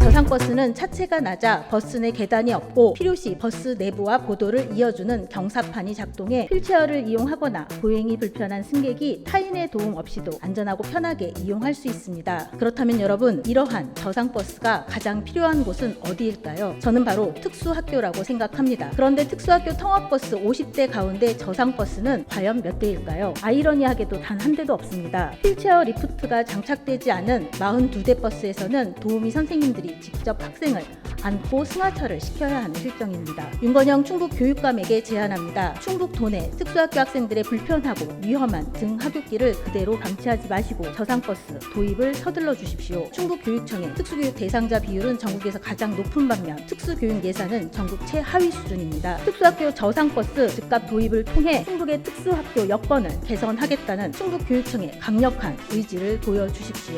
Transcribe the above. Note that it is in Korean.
저상버스는 차체가 낮아 버스 내 계단이 없고 필요시 버스 내부와 보도를 이어주는 경사판이 작동해 휠체어를 이용하거나 보행이 불편한 승객이 타인의 도움 없이도 안전하고 편하게 이용할 수 있습니다. 그렇다면 여러분 이러한 저상버스가 가장 필요한 곳은 어디일까요? 저는 바로 특수학교라고 생각합니다. 그런데 특수학교 통학버스 50대 가운데 저상버스는 과연 몇 대일까요? 아이러니하게도 단 한 대도 없습니다. 휠체어 리프트가 장착되지 않은 42대 버스에서는 도 우미 선생님들이 직접 학생을 안고 승하차를 시켜야 하는 실정입니다. 윤건영 충북 교육감에게 제안합니다. 충북 도내 특수학교 학생들의 불편하고 위험한 등 하굣길을 그대로 방치하지 마시고 저상버스 도입을 서둘러 주십시오. 충북 교육청의 특수교육 대상자 비율은 전국에서 가장 높은 반면 특수교육 예산은 전국 최하위 수준입니다. 특수학교 저상버스 즉각 도입을 통해 충북의 특수학교 여건을 개선하겠다는 충북 교육청의 강력한 의지를 보여주십시오.